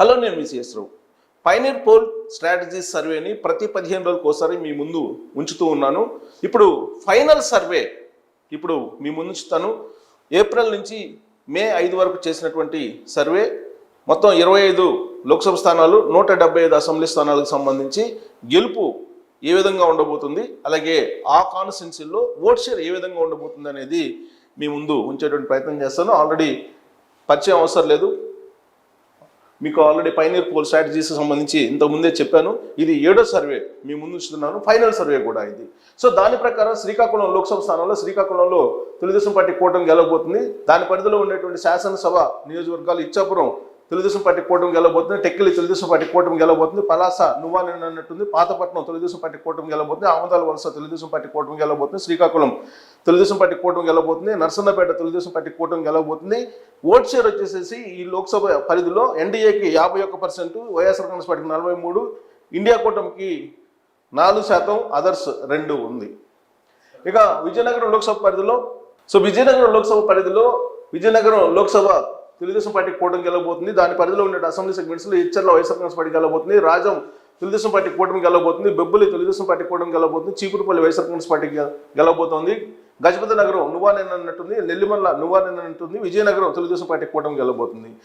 Hello నేను మిసిఎస్ రావు pioneer poll strategies సర్వేని ప్రతి పదిహేను రోజులకు ఒకసారి మీ ముందు ఉంచుతూ ఉన్నాను. ఇప్పుడు ఫైనల్ సర్వే ఇప్పుడు మీ ముందు ఉంచుతాను. ఏప్రిల్ నుంచి మే ఐదు వరకు చేసినటువంటి సర్వే మొత్తం ఇరవై ఐదు లోక్సభ స్థానాలు నూట డెబ్బై ఐదు అసెంబ్లీ స్థానాలకు సంబంధించి గెలుపు ఏ విధంగా ఉండబోతుంది అలాగే ఆ కాన్స్టిట్యున్సీల్లో ఓట్ షేర్ ఏ విధంగా ఉండబోతుంది అనేది మీ ముందు ఉంచేటువంటి ప్రయత్నం చేస్తాను. ఆల్రెడీ పరిచయం అవసరం లేదు. మీకు ఆల్రెడీ పైనీర్ పోల్ స్ట్రాటజీస్ సంబంధించి ఇంతకు ముందే చెప్పాను. ఇది ఏడో సర్వే మీ ముందు ఉంచుతున్నాను. ఫైనల్ సర్వే కూడా ఇది. సో దాని ప్రకారం శ్రీకాకుళం లోక్సభ స్థానంలో శ్రీకాకుళంలో తెలుగుదేశం పార్టీ కూటమి గెలవబోతుంది. దాని పరిధిలో ఉండేటువంటి శాసనసభ నియోజకవర్గాలు ఇచ్చాపురం తెలుగుదేశం పార్టీ కూటమి గెలవబోతుంది. టెక్కిలి తెలుగుదేశం పార్టీ కూటమి గెలవబోతుంది. పలాస నువ్వా నేను అన్నట్టుంది. పాతపట్నం తెలుగుదేశం పార్టీ కూటమి గెలవబోతుంది. ఆమదాల వలస తెలుగుదేశం పార్టీ కూటమి గెలవబోతుంది. శ్రీకాకుళం తెలుగుదేశం పార్టీ కూటమి గెలవబోతుంది. నర్సన్నపేట తెలుగుదేశం పార్టీ కూటమి గెలవబోతుంది. ఓట్ షేర్ వచ్చేసేసి ఈ లోక్సభ పరిధిలో ఎన్డీఏకి యాభై ఒక్క పర్సెంట్ వైఎస్ఆర్ కాంగ్రెస్ పార్టీకి నలభై మూడు ఇండియా కూటమికి నాలుగు శాతం అదర్స్ రెండు ఉంది. ఇక విజయనగరం లోక్సభ పరిధిలో సో విజయనగరం లోక్సభ పరిధిలో విజయనగరం లోక్సభ తెలుగుదేశం పార్టీ కూటమి గెలవబోతుంది. దాని పరిధిలో ఉన్న అసెంబ్లీ సెగ్మెంట్స్లో Etcherla YSR Congress party గెలవబోతుంది. Rajam Telugu Desam party కూటమి గెలవబోతుంది. బెబ్బులి తెలుగుదేశం పార్టీ కూటమి గెలవబోతుంది. చీపురుపల్లి వైఎస్ఆర్ కాంగ్రెస్ పార్టీ గె- గెలవబోతోంది. గజపతి నగరం నువ్వా నేను నెల్లిమల్ల నువ్వా విజయనగరం తెలుగుదేశం పార్టీ కూటమి గెలవబోతుంది.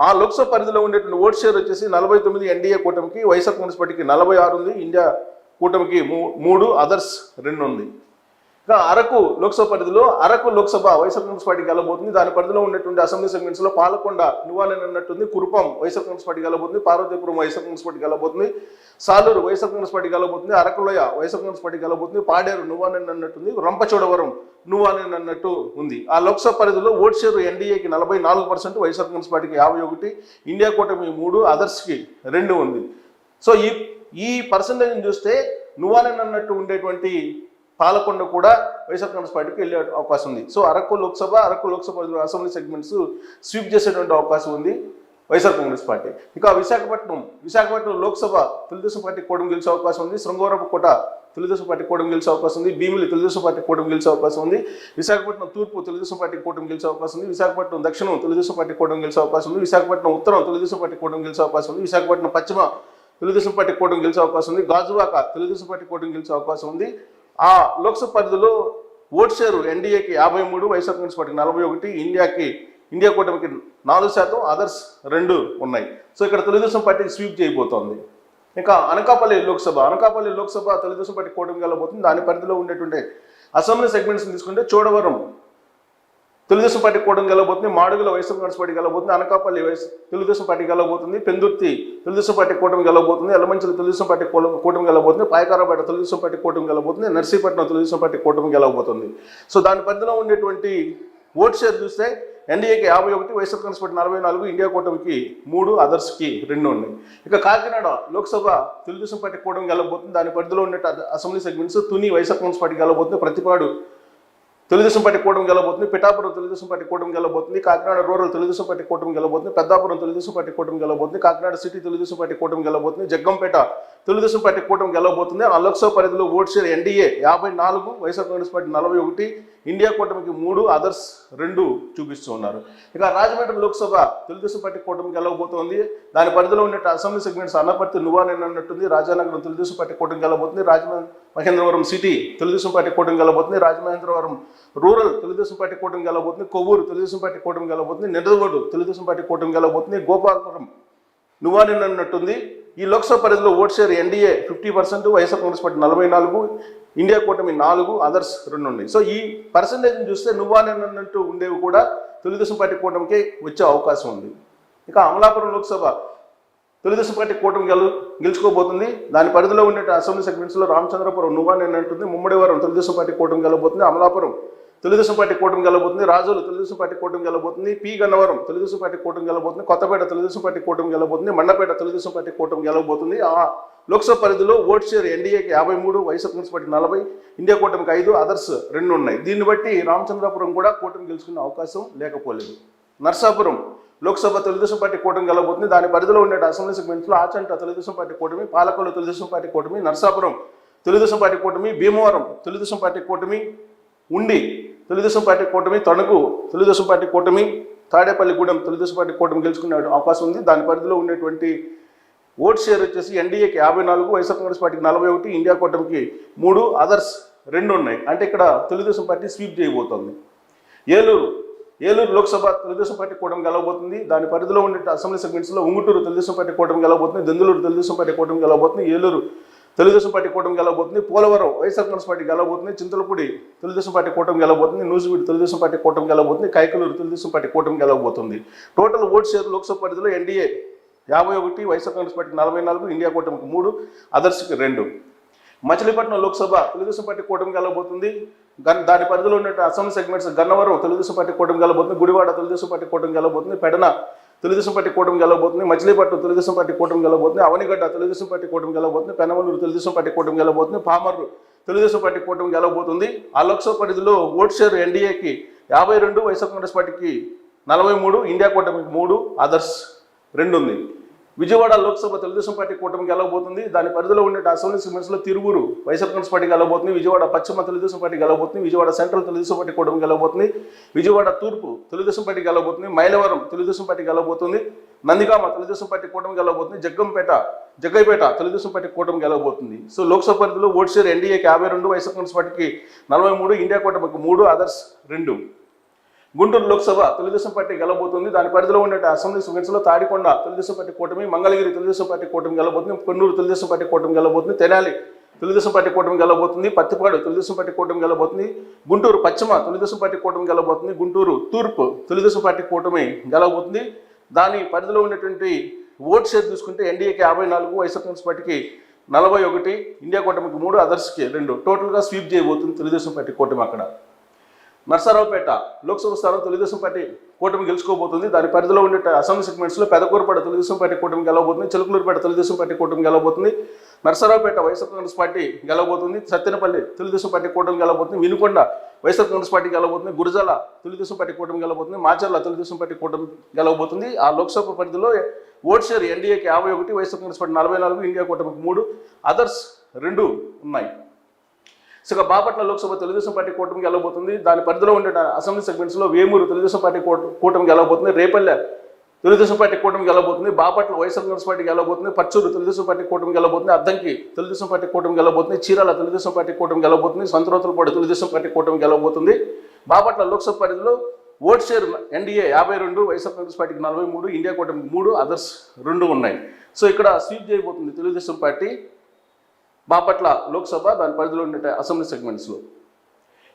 ఆ లోక్సభ పరిధిలో ఉండేటువంటి ఓట్ షేర్ వచ్చేసి నలభై తొమ్మిది ఎన్డీఏ కూటమికి వైఎస్ఆర్ కాంగ్రెస్ పార్టీకి నలభై ఆరు ఉంది. ఇండియా కూటమికి మూ- మూడు అదర్స్ రెండు ఉంది. ఇంకా అరకు లోక్సభ పరిధిలో అరకు లోక్సభ వైఎస్ఆర్ కాంగ్రెస్ పార్టీ గెలబోతుంది దాని పరిధిలో ఉన్నటువంటి అసెంబ్లీ సెగ్మెంట్స్లో పాలకొండ నువ్వాలని అన్నట్టుంది కురుపం వైఎస్ఆర్ కాంగ్రెస్ పార్టీ గెలబోతుంది పార్వతీపురం వైఎస్ఆర్ కాంగ్రెస్ పార్టీ గెలబోతుంది సాలూరు వైఎస్ఆర్ కాంగ్రెస్ పార్టీ గెలబోతుంది అరకులోయ వైఎస్ఆర్ కాంగ్రెస్ పార్టీ గెలబోతుంది పాడేరు నువ్వాలని అన్నట్టుంది రంపచోడవరం నువ్వాలని అన్నట్టు ఉంది. ఆ లోక్సభ పరిధిలో ఓట్ షేర్ ఎన్డీఏకి నలభై నాలుగు పర్సెంట్ వైఎస్ఆర్ కాంగ్రెస్ పార్టీకి యాభై ఒకటి ఇండియా కూటమి మూడు అదర్స్కి రెండు ఉంది. సో ఈ ఈ పర్సంటేజ్ చూస్తే నువ్వాలని అన్నట్టు ఉండేటువంటి పాలకొండ కూడా వైఎస్ఆర్ కాంగ్రెస్ పార్టీకి వెళ్ళే అవకాశం ఉంది. So Araku Lok Sabha Araku Lok Sabha assembly segments sweep చేసేటువంటి అవకాశం ఉంది వైఎస్ఆర్ కాంగ్రెస్ పార్టీ. ఇక విశాఖపట్నం విశాఖపట్నం లోక్సభ తెలుగుదేశం పార్టీ కూటమి గెలిచే అవకాశం ఉంది. శృంగవరపు కోట తెలుగుదేశం పార్టీ కూటమి గెలిచే అవకాశం ఉంది. భీమిలి తెలుగుదేశం పార్టీ కూటమి గెలిచే అవకాశం ఉంది. విశాఖపట్నం తూర్పు తెలుగుదేశం పార్టీ కూటమి గెలిచే అవకాశం ఉంది. విశాఖపట్నం దక్షిణం తెలుగుదేశం పార్టీ కూటమి గెలిచే అవకాశం ఉంది. విశాఖపట్నం ఉత్తరం తెలుగుదేశం పార్టీ కూటమి గెలిచే అవకాశం ఉంది. విశాఖపట్నం పశ్చిమ తెలుగుదేశం పార్టీ కూటమి గెలిచే అవకాశం ఉంది. గాజువాక తెలుగుదేశం పార్టీ కూటమి గెలిచే అవకాశం ఉంది. ఆ లోక్సభ పరిధిలో ఓట్ షేరు ఎన్డీఏకి యాభై మూడు వైఎస్ఆర్ కాంగ్రెస్ పార్టీకి నలభై ఒకటి ఇండియాకి ఇండియా కూటమికి నాలుగు శాతం అదర్స్ రెండు ఉన్నాయి. సో ఇక్కడ తెలుగుదేశం పార్టీకి స్వీప్ చేయబోతోంది. ఇంకా అనకాపల్లి లోక్సభ అనకాపల్లి లోక్సభ తెలుగుదేశం పార్టీ కూటమి వెళ్ళబోతుంది. దాని పరిధిలో ఉండేటువంటి అసెంబ్లీ సెగ్మెంట్స్ తీసుకుంటే చోడవరం తెలుగుదేశం పార్టీ కూటమి గెలవబోతుంది మాడుగుల వైఎస్ఆర్ కాంగ్రెస్ పార్టీ గెలవబోతుంది అనకాపల్లి వైఎస్ తెలుగుదేశం పార్టీ గెలవబోతుంది పెందుర్తి తెలుగుదేశం పార్టీ కూటమి గెలవబోతుంది ఎల్లమంచిలి తెలుగుదేశం పార్టీ కూటమి గెలవబోతుంది పాయకారాపేట తెలుగుదేశం పార్టీ కూటమి గెలవబోతుంది నర్సీపట్నం తెలుగుదేశం పార్టీ కూటమి గెలవబోతుంది. సో దాని పరిధిలో ఉండేటువంటి ఓట్ షేర్ చూస్తే ఎన్డీఏకి యాభై ఒకటి వైఎస్ఆర్ కాంగ్రెస్ పార్టీ నలభై నాలుగు ఇండియా కూటమికి మూడు అదర్స్కి రెండు ఉన్నాయి. ఇక కాకినాడ లోక్సభ తెలుగుదేశం పార్టీ కూటమి గెలవబోతుంది దాని పరిధిలో ఉండే assembly segments Tuni YSR Congress party గెలవబోతుంది Prathipadu Telugu Desam party కూటమి గెలబోతుంది పిఠాపురం తెలుగుదేశం పార్టీ కూటమి గెలబోతుంది కాకినాడ రూరల్ తెలుగుదేశం పార్టీ కూటమి గెలబోతుంది పెద్దాపురం తెలుగుదేశం పార్టీ కూటమి గెలబోతుంది కాకినాడ సిటీ తెలుగుదేశం పార్టీ కూటమి గెలబోతుంది జగ్గంపేట తెలుగుదేశం పార్టీ కూటమి గెలవబోతుంది. ఆ లోక్సభ పరిధిలో ఓట్ షేర్ ఎన్డీఏ యాభై నాలుగు వైఎస్ఆర్ కాంగ్రెస్ పార్టీ నలభై ఒకటి ఇండియా కూటమికి మూడు అదర్స్ రెండు చూపిస్తూ ఉన్నారు. ఇక రాజమండ్రి లోక్సభ తెలుగుదేశం పార్టీ కూటమి గెలవబోతోంది. దాని పరిధిలో ఉన్న అసెంబ్లీ సెగ్మెంట్స్ అన్నపర్తి నువ్వానని అన్నట్టుంది. రాజానగరం తెలుగుదేశం పార్టీ కూటమి గెలవబోతుంది. రాజమండ్రి మహేంద్రవరం సిటీ తెలుగుదేశం పార్టీ కూటమి గెలవబోతుంది. రాజమహేంద్రవరం రూరల్ తెలుగుదేశం పార్టీ కూటమి గెలవబోతుంది. కొవ్వూరు తెలుగుదేశం పార్టీ కూటమి గెలవబోతుంది. నిడదవోడు తెలుగుదేశం పార్టీ కూటమి గెలవబోతుంది. గోపాలపురం నువ్వా అన్నట్టుంది. ఈ లోక్సభ పరిధిలో vote share NDA fifty percent YSR Congress party నలభై నాలుగు ఇండియా కూటమి నాలుగు అదర్స్ రెండు ఉన్నాయి సో ఈ పర్సంటేజ్ని చూస్తే నువ్వా అన్నట్టు ఉండేవి కూడా తెలుగుదేశం పార్టీ కూటమికి వచ్చే అవకాశం ఉంది. ఇక అమలాపురం లోక్సభ తెలుగుదేశం పార్టీ కూటమి గెలు గెలుచుకోబోతుంది. దాని పరిధిలో ఉండే అసెంబ్లీ సెగ్మెంట్స్లో రామచంద్రపురం నువ్వా నేను అంటుంది ముమ్మడివరం తెలుగుదేశం పార్టీ కూటమి గెలవబోతుంది అమలాపురం తెలుగుదేశం పార్టీ కూటమి గెలబోతుంది రాజోలు తెలుగుదేశం పార్టీ కూటమి గెలబోతుంది పి గన్నవరం తెలుగుదేశం పార్టీ కూటమి గెలబోతుంది కొత్తపేట తెలుగుదేశం పార్టీ కూటమి గెలబోతుంది మండపేట తెలుగుదేశం పార్టీ కూటమి గెలబోతుంది ఆ లోక్సభ పరిధిలో ఓట్ షేర్ ఎన్డీఏకి యాభై మూడు వైఎస్ఆర్ కాంగ్రెస్ పార్టీ నలభై ఇండియా కూటమికి ఐదు అదర్స్ రెండు ఉన్నాయి దీన్ని బట్టి రామచంద్రపురం కూడా కూటమి గెలుచుకునే అవకాశం లేకపోలేదు నర్సాపురం లోక్సభ తెలుగుదేశం పార్టీ కూటమి గెలబోతుంది దాని పరిధిలో ఉండే అసెంబ్లీ సెగ్మెంట్స్లో ఆచంట తెలుగుదేశం పార్టీ కూటమి పాలకొల్లు తెలుగుదేశం పార్టీ కూటమి నర్సాపురం తెలుగుదేశం పార్టీ కూటమి భీమవరం తెలుగుదేశం పార్టీ కూటమి ఉండి తెలుగుదేశం పార్టీ కూటమి తణుకు తెలుగుదేశం పార్టీ కూటమి తాడేపల్లిగూడెం తెలుగుదేశం పార్టీ కూటమి గెలుచుకునే అవకాశం ఉంది. దాని పరిధిలో ఉండేటువంటి ఓట్ షేర్ వచ్చేసి ఎన్డీఏకి యాభై నాలుగు వైఎస్ఆర్ కాంగ్రెస్ పార్టీకి నలభై ఒకటి ఇండియా కూటమికి మూడు అదర్స్ రెండు ఉన్నాయి. అంటే ఇక్కడ తెలుగుదేశం పార్టీ స్వీప్ చేయబోతోంది. ఏలూరు ఏలూరు లోక్సభ తెలుగుదేశం పార్టీ కూటమి గెలవబోతుంది. దాని పరిధిలో ఉండే అసెంబ్లీ సెగ్మెంట్స్లో ఉంగుటూరు తెలుగుదేశం పార్టీ కూటమి గెలవబోతుంది. దెందులూరు తెలుగుదేశం పార్టీ కూటమి గెలవబోతుంది. ఏలూరు తెలుగుదేశం పార్టీ కూటమి గెలవబోతుంది. పోలవరం వైఎస్ఆర్ కాంగ్రెస్ పార్టీ గెలవబోతుంది. చింతలపూడి తెలుగుదేశం పార్టీ కూటమి గెలవబోతుంది. నూజివీడు తెలుగుదేశం పార్టీ కూటమి గెలవబోతుంది. కైకలూరు తెలుగుదేశం పార్టీ కూటమి గెలవబోతుంది. టోటల్ ఓట్ షేర్ లోక్సభ పరిధిలో ఎన్డీఏ యాభై ఒకటి వైఎస్ఆర్ కాంగ్రెస్ పార్టీ నలభై నాలుగు ఇండియా కూటమికి మూడు అదర్స్కి రెండు. మచిలీపట్నం లోక్సభ తెలుగుదేశం పార్టీ కూటమి గెలవబోతుంది. గన్ దాని పరిధిలో ఉన్న assembly segments Gannavaram Telugu Desam party కూటమి గెలవబోతుంది. గుడివాడ తెలుగుదేశం పార్టీ కూటమి గెలవబోతుంది. పెడన తెలుగుదేశం పార్టీ కూటమి గెలవబోతుంది మచిలీపట్నం తెలుగుదేశం పార్టీ కూటమి గెలవబోతుంది అవనిగడ్డ తెలుగుదేశం పార్టీ కూటమి గెలవబోతుంది పెనమలూరు తెలుగుదేశం పార్టీ కూటమి గెలవబోతుంది పామర్రు తెలుగుదేశం పార్టీ కూటమి గెలవబోతుంది. ఆ లోక్సభ పరిధిలో ఓట్ షేర్ ఎన్డీఏకి యాభై రెండు వైఎస్ఆర్ కాంగ్రెస్ పార్టీకి నలభై మూడు ఇండియా కూటమికి మూడు అదర్స్ రెండు ఉంది. విజయవాడ లోక్సభ తెలుగుదేశం పార్టీ కూటమికి వెళ్ళబోతుంది. దాని పరిధిలో ఉండే అసెంబ్లీ సిమెంట్స్లో తిరువురు వైఎస్ఆర్ కాంగ్రెస్ పార్టీకి వెళ్ళబోతుంది. విజయవాడ పశ్చిమ తెలుగుదేశం పార్టీకి వెళ్ళబోతుంది. విజయవాడ సెంట్రల్ తెలుగుదేశం పార్టీ కూటమికి వెళ్ళబోతుంది. విజయవాడ తూర్పు తెలుగుదేశం పార్టీకి వెళ్ళబోతుంది. మైలవరం తెలుగుదేశం పార్టీకి వెళ్ళబోతుంది. నందిగామ తెలుగుదేశం పార్టీ కూటమికి వెళ్ళబోతుంది. జగ్గంపేట జగ్గైపేట తెలుగుదేశం పార్టీ కూటమికి వెళ్ళబోతుంది. సో లోక్సభ పరిధిలో ఓట్ షేర్ ఎన్డీఏకి యాభై రెండు వైఎస్ఆర్ కాంగ్రెస్ పార్టీకి నలభై మూడు ఇండియా కూటమికి మూడు అదర్స్ రెండు. గుంటూరు లోక్సభ తెలుగుదేశం పార్టీ గెలబోతుంది దాని పరిధిలో ఉండే అసెంబ్లీ సెగ్మెంట్స్లో తాడికొండ తెలుగుదేశం పార్టీ కూటమి మంగళగిరి తెలుగుదేశం పార్టీ కూటమి గెలబోతుంది కొన్నూరు తెలుగుదేశం పార్టీ కూటమి గెలబోతుంది తెనాలి తెలుగుదేశం పార్టీ కూటమి గెలబోతుంది పత్తిపాడు తెలుగుదేశం పార్టీ కూటమి గెలబోతుంది గుంటూరు పశ్చిమ తెలుగుదేశం పార్టీ కూటమి గెలబోతుంది గుంటూరు తూర్పు తెలుగుదేశం పార్టీ కూటమి గెలబోతుంది దాని పరిధిలో ఉన్నటువంటి ఓట్ షేర్ చూసుకుంటే ఎన్డీఏకి యాభై నాలుగు వైఎస్ఆర్ కాంగ్రెస్ పార్టీకి నలభై ఒకటి ఇండియా కూటమికి మూడు అదర్స్కి రెండు. టోటల్గా స్వీప్ చేయబోతుంది తెలుగుదేశం పార్టీ కూటమి అక్కడ. నర్సారావుపేట లోక్సభ స్థానం తెలుగుదేశం పార్టీ కూటమి గెలుచుకోబోతుంది. దాని పరిధిలో ఉండే అసెంబ్లీ సెగ్మెంట్స్లో పెదకూరుపేట తెలుగుదేశం పార్టీ కూటమి గెలవబోతుంది. చిలుకలూరుపేట తెలుగుదేశం పార్టీ కూటమి గెలవబోతుంది. నర్సరావుపేట వైఎస్ఆర్ కాంగ్రెస్ పార్టీ గెలవబోతుంది. సత్తెనపల్లి తెలుగుదేశం పార్టీ కూటమి గెలవబోతుంది. వినుకొండ వైఎస్ఆర్ కాంగ్రెస్ పార్టీ గెలవబోతుంది. గురజాల తెలుగుదేశం పార్టీ కూటమి గెలవబోతుంది. మాచర్ల తెలుగుదేశం పార్టీ కూటమి గెలవబోతుంది. ఆ లోక్సభ పరిధిలో ఓట్ షేర్ ఎన్డీఏకి యాభై ఒకటి వైఎస్ఆర్ కాంగ్రెస్ పార్టీ నలభై నాలుగు ఇండియా కూటమికి మూడు అదర్స్ రెండు ఉన్నాయి. సో బాపట్ల లోక్సభ తెలుగుదేశం పార్టీ కూటమికి వెళ్ళబోతుంది. దాని పరిధిలో ఉండే అసెంబ్లీ సెగ్మెంట్స్లో వేమూరు తెలుగుదేశం పార్టీ కూటమికి వెళ్ళబోతుంది. రేపల్లె తెలుగుదేశం పార్టీ కూటమికి వెళ్ళబోతుంది. బాపట్ల వైఎస్ఆర్ కాంగ్రెస్ పార్టీకి వెళ్ళబోతుంది. పచ్చూరు తెలుగుదేశం పార్టీ కూటమికి వెళ్ళబోతుంది. అద్దంకి తెలుగుదేశం పార్టీ కూటమికి వెళ్ళబోతుంది. చీరాల తెలుగుదేశం పార్టీ కూటమి వెళ్ళబోతుంది. సంతరోతులపాడు తెలుగుదేశం పార్టీ కూటమికి వెళ్ళబోతుంది. బాపట్ల లోక్సభ పరిధిలో ఓట్ షేర్ ఎన్డీఏ యాభై రెండు వైఎస్ఆర్ కాంగ్రెస్ పార్టీకి నలభై మూడు ఇండియా కూటమికి మూడు అదర్స్ రెండు ఉన్నాయి. సో ఇక్కడ స్వీప్ చేయబోతుంది తెలుగుదేశం పార్టీ. బాపట్ల లోక్సభ దాని పరిధిలో ఉండే అసెంబ్లీ సెగ్మెంట్స్లో.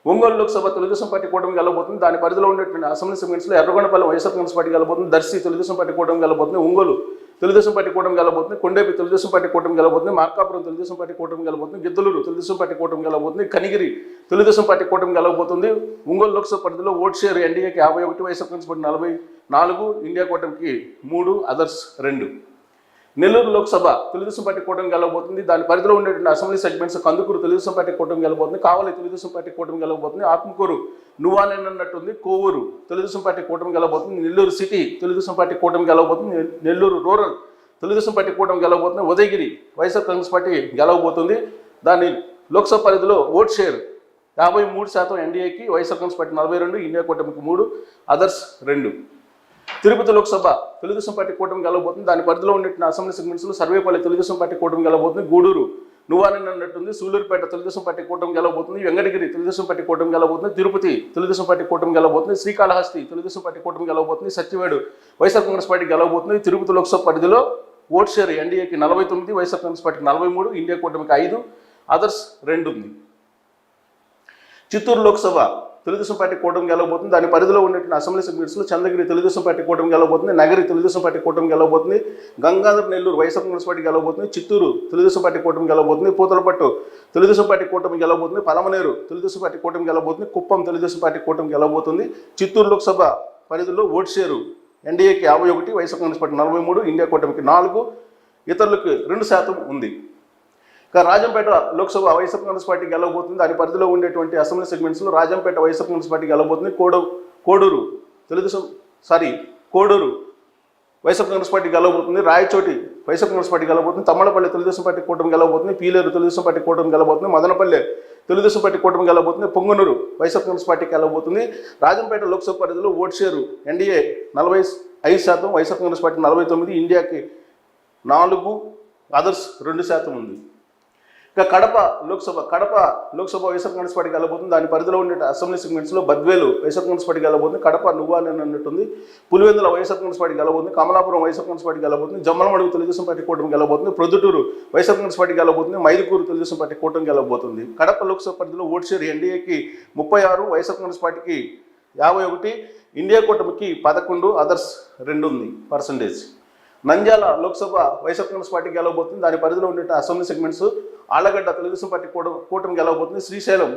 ఒంగోలు లోక్సభ తెలుగుదేశం పార్టీ కూటమి గెలబోతుంది దాని పరిధిలో ఉండేటువంటి అసెంబ్లీ సెగ్మెంట్స్లో ఎర్రగొండపల్లి వైఎస్ఆర్ కాంగ్రెస్ పార్టీ గెలబోతుంది దర్శి తెలుగుదేశం పార్టీ కూటమి గెలబోతుంది ఒంగోలు తెలుగుదేశం పార్టీ కూటమి గెలబోతుంది కొండేపి తెలుగుదేశం పార్టీ కూటమి గెలబోతుంది మార్కాపురం తెలుగుదేశం పార్టీ కూటమి గెలబోతుంది గిద్దలూరు తెలుగుదేశం పార్టీ కూటమి గెలబోతుంది కనిగిరి తెలుగుదేశం పార్టీ కూటమి గెలవబోతుంది ఒంగోలు లోక్సభ పరిధిలో ఓట్ షేర్ ఎన్డీఏకి యాభై ఒకటి వైఎస్ఆర్ కాంగ్రెస్ పార్టీ నలభై నాలుగు ఇండియా కూటమికి మూడు అదర్స్ రెండు. నెల్లూరు లోక్సభ తెలుగుదేశం పార్టీ కూటమి గెలవబోతుంది. దాని పరిధిలో ఉండేటువంటి assembly segments Kandukur Telugu Desam party కూటమి గెలవబోతుంది. కావాలి తెలుగుదేశం పార్టీ కూటమి గెలవబోతుంది. ఆత్మకూరు నువ్వానన్నట్టుంది కోవూరు తెలుగుదేశం పార్టీ కూటమి గెలవబోతుంది. నెల్లూరు సిటీ తెలుగుదేశం పార్టీ కూటమి గెలవబోతుంది. నెల్లూరు రూరల్ తెలుగుదేశం పార్టీ కూటమి గెలవబోతుంది. ఉదయగిరి వైఎస్ఆర్ కాంగ్రెస్ పార్టీ గెలవబోతుంది. దాని లోక్సభ పరిధిలో ఓట్ షేర్ యాభై మూడు శాతం ఎన్డీఏకి వైఎస్ఆర్ కాంగ్రెస్ పార్టీ నలభై రెండు ఇండియా కూటమికి మూడు అదర్స్ రెండు. తిరుపతి లోక్సభ తెలుగుదేశం పార్టీ కూటమి గెలవబోతుంది. దాని పరిధిలో ఉండే అసెంబ్లీ సెగ్మెంట్స్లో సర్వేపల్లి తెలుగుదేశం పార్టీ కూటమి గెలవబోతుంది. గూడూరు నువ్వాలని అన్నట్టుంది. సూలూరుపేట తెలుగుదేశం పార్టీ కూటమి గెలవబోతుంది. వెంకటగిరి తెలుగుదేశం పార్టీ కూటమి గెలవబోతుంది. తిరుపతి తెలుగుదేశం పార్టీ కూటమి గెలవబోతుంది. శ్రీకాళహస్తి తెలుగుదేశం పార్టీ కూటమి గెలవబోతుంది. సత్యవేడు వైఎస్ఆర్ కాంగ్రెస్ పార్టీ గెలవబోతుంది. తిరుపతి లోక్సభ పరిధిలో ఓట్ షేర్ ఎన్డీఏకి నలభై తొమ్మిది వైఎస్ఆర్ కాంగ్రెస్ పార్టీకి నలభై మూడు ఇండియా కూటమికి ఐదు అదర్స్ రెండు ఉంది చిత్తూరు లోక్సభ తెలుగుదేశం పార్టీ కూటమి గెలవబోతుంది. దాని పరిధిలో ఉన్నటువంటి అసెంబ్లీ సెగ్మెంట్స్లో చంద్రగిరి తెలుగుదేశం పార్టీ కూటమి గెలవబోతుంది. నగరి తెలుగుదేశం పార్టీ కూటమి గెలవబోతుంది. గంగాధర్ నెల్లూరు వైఎస్ఆర్ కాంగ్రెస్ పార్టీ గెలవబోతుంది. చిత్తూరు తెలుగుదేశం పార్టీ కూటమి గెలవబోతుంది. పూతలపట్టు తెలుగుదేశం పార్టీ కూటమి గెలవబోతుంది. పలమనేరు తెలుగుదేశం పార్టీ కూటమి గెలవబోతుంది. కుప్పం తెలుగుదేశం పార్టీ కూటమి గెలవబోతుంది. చిత్తూరు లోక్సభ పరిధిలో ఓట్ షేరు ఎన్డీఏకి యాభై ఒకటి వైఎస్ఆర్ కాంగ్రెస్ పార్టీ నలభై మూడు ఇండియా కూటమికి నాలుగు ఇతరులకు రెండు శాతం ఉంది. కానీ రాజంపేట లోక్సభ వైఎస్ఆర్ కాంగ్రెస్ పార్టీ గెలవబోతుంది. దాని పరిధిలో ఉండేటువంటి అసెంబ్లీ సెగ్మెంట్స్లో రాజంపేట వైఎస్ఆర్ కాంగ్రెస్ పార్టీ గెలవబోతుంది. కోడూ Koduru Telugu Desam sorry Koduru YSR Congress party గెలవబోతుంది. Rayachoti YSR Congress party గెలవబోతుంది. తమ్మలపల్లి తెలుగుదేశం పార్టీ కూటమి గెలవబోతుంది. పీలేరు తెలుగుదేశం పార్టీ కూటమి గెలవబోతుంది. మదనపల్లి తెలుగుదేశం పార్టీ కూటమి గెలవబోతుంది. పొంగనూరు వైఎస్ఆర్ కాంగ్రెస్ పార్టీకి గెలవబోతుంది. రాజంపేట లోక్సభ పరిధిలో ఓట్ షేరు ఎన్డీఏ నలభై ఐదు శాతం వైఎస్ఆర్ కాంగ్రెస్ పార్టీ నలభై తొమ్మిది ఇండియాకి నాలుగు అదర్స్ రెండు శాతం ఉంది. ఇక కడప లోక్సభ కడప లోక్సభ వైఎస్ఆర్ కాంగ్రెస్ పార్టీకి వెళ్ళబోతుంది. దాని పరిధిలో ఉండే అసెంబ్లీ సెగ్మెంట్స్లో బద్వేలు వైఎస్ఆర్ కాంగ్రెస్ పార్టీకి వెళ్ళబోతుంది. కడప నువ్వా అని అన్నట్టుంది. పులివెందుల వైఎస్ఆర్ కాంగ్రెస్ పార్టీకి వెళ్ళబోతుంది. కమలాపురం వైఎస్ఆర్ కాంగ్రెస్ పార్టీకి వెళ్ళబోతుంది. జమ్మలమడుగు తెలుగుదేశం పార్టీ కూటమికి వెళ్ళబోతుంది. ప్రొద్దుటూరు వైఎస్ఆర్ కాంగ్రెస్ పార్టీకి వెళ్ళబోతుంది. మైదుకూరు తెలుగుదేశం పార్టీ కూటమికి వెళ్ళబోతుంది. కడప లోక్సభ పరిధిలో ఓట్ షేర్ ఎన్డీఏకి ముప్పై ఆరు వైఎస్ఆర్ కాంగ్రెస్ పార్టీకి యాభై ఒకటి ఇండియా కూటమికి పదకొండు అదర్స్ రెండు ఉంది పర్సంటేజ్. నంద్యాల లోక్సభ వైఎస్ఆర్ కాంగ్రెస్ పార్టీకి గెలవబోతుంది దాని పరిధిలో ఉండే assembly segments Allagadda Telugu Desam party కూట కూటమి గెలవబోతుంది. శ్రీశైలం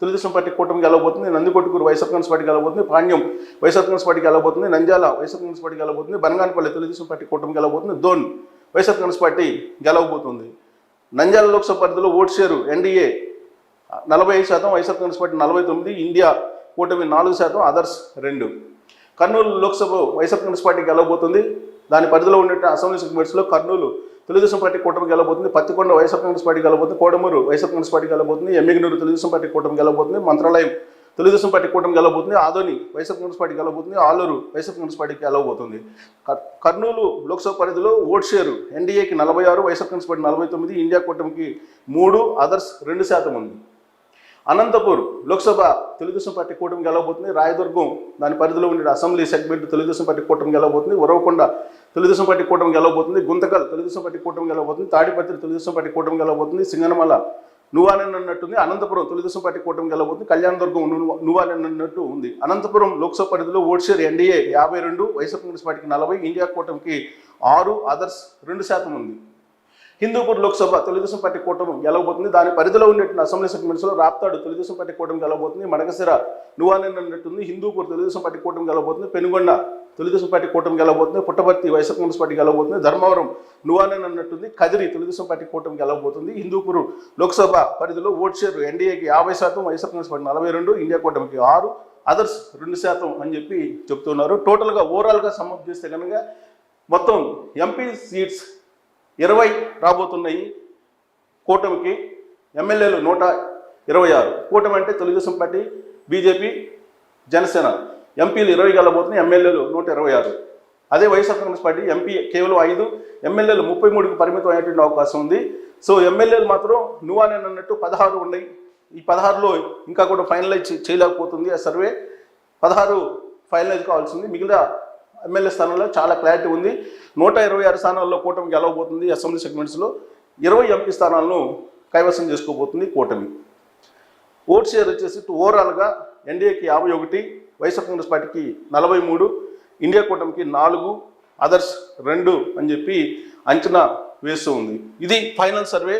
తెలుగుదేశం పార్టీ కూటమి గెలవబోతుంది. నందికొట్టుకూరు వైఎస్ఆర్ కాంగ్రెస్ పార్టీ గెలవబోతుంది. పాండ్యం వైఎస్ఆర్ కాంగ్రెస్ పార్టీ గెలవబోతుంది. నంద్యాల వైఎస్ఆర్ కాంగ్రెస్ పార్టీ గెలవబోతుంది. బనగానపల్లి తెలుగుదేశం పార్టీ కూటమి గెలవబోతుంది. దోన్ వైఎస్ఆర్ కాంగ్రెస్ పార్టీ గెలవబోతుంది. నంద్యాల లోక్సభ పరిధిలో ఓట్ షేరు ఎన్డీఏ నలభై ఐదు శాతం వైఎస్ఆర్ కాంగ్రెస్ పార్టీ నలభై తొమ్మిది ఇండియా కూటమి నాలుగు శాతం అదర్స్ రెండు. కర్నూలు లోక్సభ వైఎస్ఆర్ కాంగ్రెస్ పార్టీ గెలవబోతుంది. దాని పరిధిలో ఉండే అసెంబ్లీ సెగ్మెంట్స్లో కర్నూలు తెలుగుదేశం పార్టీ కూటమి గెలబోతుంది పత్తికొండ వైఎస్ఆర్ కాంగ్రెస్ పార్టీ గెలబోతుంది కోడమూరు వైఎస్ఆర్ కాంగ్రెస్ పార్టీ గెలబోతుంది ఎమ్మిగనూరు తెలుగుదేశం పార్టీ కూటమి గెలబోతుంది మంత్రాలయం తెలుగుదేశం పార్టీ కూటమి గెలబోతుంది ఆదోని వైఎస్ఆర్ కాంగ్రెస్ పార్టీ గెలబోతుంది ఆలూరు వైఎస్ఆర్ కాంగ్రెస్ పార్టీకి గెలవబోతుంది. కర్నూలు లోక్సభ పరిధిలో ఓట్ షేరు ఎన్డీఏకి నలభై ఆరు వైఎస్ఆర్ కాంగ్రెస్ పార్టీ నలభై తొమ్మిది ఇండియా కూటమికి మూడు అదర్స్ రెండు శాతం ఉంది. అనంతపూర్ లోక్సభ తెలుగుదేశం పార్టీ కూటమి గెలవబోతుంది రాయదుర్గం దాని పరిధిలో ఉండే అసెంబ్లీ సెగ్మెంట్ తెలుగుదేశం పార్టీ కూటమి గెలవబోతుంది ఉరవకొండ తెలుగుదేశం పార్టీ కూటమి గెలవబోతుంది గుంతకల్ తెలుగుదేశం పార్టీ కూటమి గెలవబోతుంది తాడిపత్రి తెలుగుదేశం పార్టీ కూటమి గెలవబోతుంది సింగనమల నువ్వానని అన్నట్టుంది. అనంతపురం తెలుగుదేశం పార్టీ కూటమి గెలవబోతుంది కళ్యాణదుర్గం నువ్వు- అన్నట్టు ఉంది. అనంతపురం లోక్సభ పరిధిలో ఓట్ షేర్ ఎన్డీఏ యాభై రెండు వైఎస్ఆర్ కాంగ్రెస్ పార్టీకి నలభై ఇండియా కూటమికి ఆరు అదర్స్ రెండు శాతం ఉంది. హిందూపూర్ లోక్సభ తెలుగుదేశం పార్టీ కూటమి గెలవబోతుంది దాని పరిధిలో ఉన్నట్టు అసెంబ్లీ సెగ్మెంట్స్లో రాప్తాడు తెలుగుదేశం పార్టీ కూటమి గెలవబోతుంది మడగసిర నువ్వానని అన్నట్టుంది. హిందూపూర్ తెలుగుదేశం పార్టీ కూటమి గెలవబోతుంది పెనుగొండ తెలుగుదేశం పార్టీ కూటమి గెలవబోతుంది పుట్టపర్తి వైఎస్ఆర్ కాంగ్రెస్ పార్టీ గెలవబోతుంది ధర్మవరం నువ్వానని అన్నట్టుంది కదిరి తెలుగుదేశం పార్టీ కూటమి గెలవబోతుంది హిందూపూర్ లోక్సభ పరిధిలో ఓట్ షేర్ ఎన్డీఏకి యాభై శాతం వైఎస్ఆర్ కాంగ్రెస్ పార్టీ నలభై రెండు ఇండియా కూటమికి ఆరు అదర్స్ రెండు శాతం అని చెప్పి చెప్తున్నారు. టోటల్గా ఓవరాల్గా సమ్మప్ చేస్తే కనుక మొత్తం ఎంపీ సీట్స్ ఇరవై రాబోతున్నాయి కూటమికి ఎమ్మెల్యేలు నూట ఇరవై ఆరు. కూటమి అంటే తెలుగుదేశం పార్టీ బీజేపీ జనసేన. ఎంపీలు ఇరవై గెలబోతున్నాయి ఎమ్మెల్యేలు నూట ఇరవై ఆరు. అదే వైఎస్ఆర్ కాంగ్రెస్ పార్టీ ఎంపీ కేవలం ఐదు ఎమ్మెల్యేలు ముప్పై మూడుకి పరిమితం అయ్యేటువంటి అవకాశం ఉంది. సో ఎమ్మెల్యేలు మాత్రం నువ్వు అని అన్నట్టు పదహారు ఉన్నాయి. ఈ పదహారులో ఇంకా కూడా ఫైనలైజ్ చేయలేకపోతుంది ఆ సర్వే. పదహారు ఫైనలైజ్ కావాల్సింది. మిగిలిన ఎమ్మెల్యే స్థానంలో చాలా క్లారిటీ ఉంది. నూట ఇరవై ఆరు స్థానాల్లో కూటమి గెలవబోతుంది అసెంబ్లీ సెగ్మెంట్స్లో. ఇరవై ఎంపీ స్థానాలను కైవసం చేసుకోబోతుంది కూటమి. ఓట్ షేర్ వచ్చేసి ఓవరాల్గా ఎన్డీఏకి యాభై ఒకటి వైఎస్ఆర్ కాంగ్రెస్ పార్టీకి నలభై మూడు ఇండియా కూటమికి నాలుగు అదర్స్ రెండు అని చెప్పి అంచనా వేస్తూ ఉంది. ఇది final survey.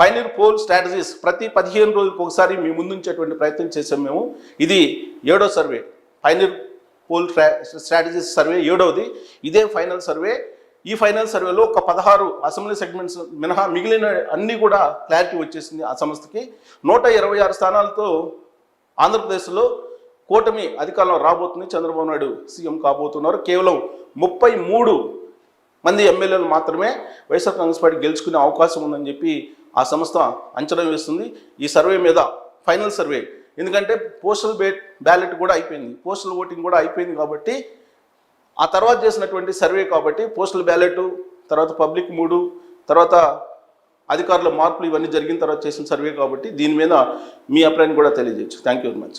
Final poll strategies ప్రతి పదిహేను రోజులకు ఒకసారి మీ ముందుంచేటువంటి ప్రయత్నం చేసాం మేము. ఇది ఏడో survey. Final poll strategies survey ఏడవది. ఇదే ఫైనల్ సర్వే. ఈ ఫైనల్ సర్వేలో ఒక పదహారు అసెంబ్లీ సెగ్మెంట్స్ మినహా మిగిలిన అన్నీ కూడా క్లారిటీ వచ్చేసింది ఆ సంస్థకి. నూట ఇరవై ఆరు స్థానాలతో ఆంధ్రప్రదేశ్లో కూటమి అధికారంలో రాబోతుంది. చంద్రబాబు నాయుడు సీఎం కాబోతున్నారు. కేవలం ముప్పై మూడు మంది ఎమ్మెల్యేలు మాత్రమే వైఎస్ఆర్ కాంగ్రెస్ పార్టీ గెలుచుకునే అవకాశం ఉందని చెప్పి ఆ సంస్థ అంచనా వేస్తుంది. ఈ సర్వే మీద ఫైనల్ సర్వే. ఎందుకంటే పోస్టల్ బే బ్యాలెట్ కూడా అయిపోయింది. పోస్టల్ ఓటింగ్ కూడా అయిపోయింది కాబట్టి ఆ తర్వాత చేసినటువంటి సర్వే కాబట్టి పోస్టల్ బ్యాలెట్ తర్వాత పబ్లిక్ మూడు తర్వాత అధికారుల మార్పులు ఇవన్నీ జరిగిన తర్వాత చేసిన సర్వే కాబట్టి దీని మీద మీ అభిప్రాయం కూడా తెలియజేయచ్చు. Thank you very much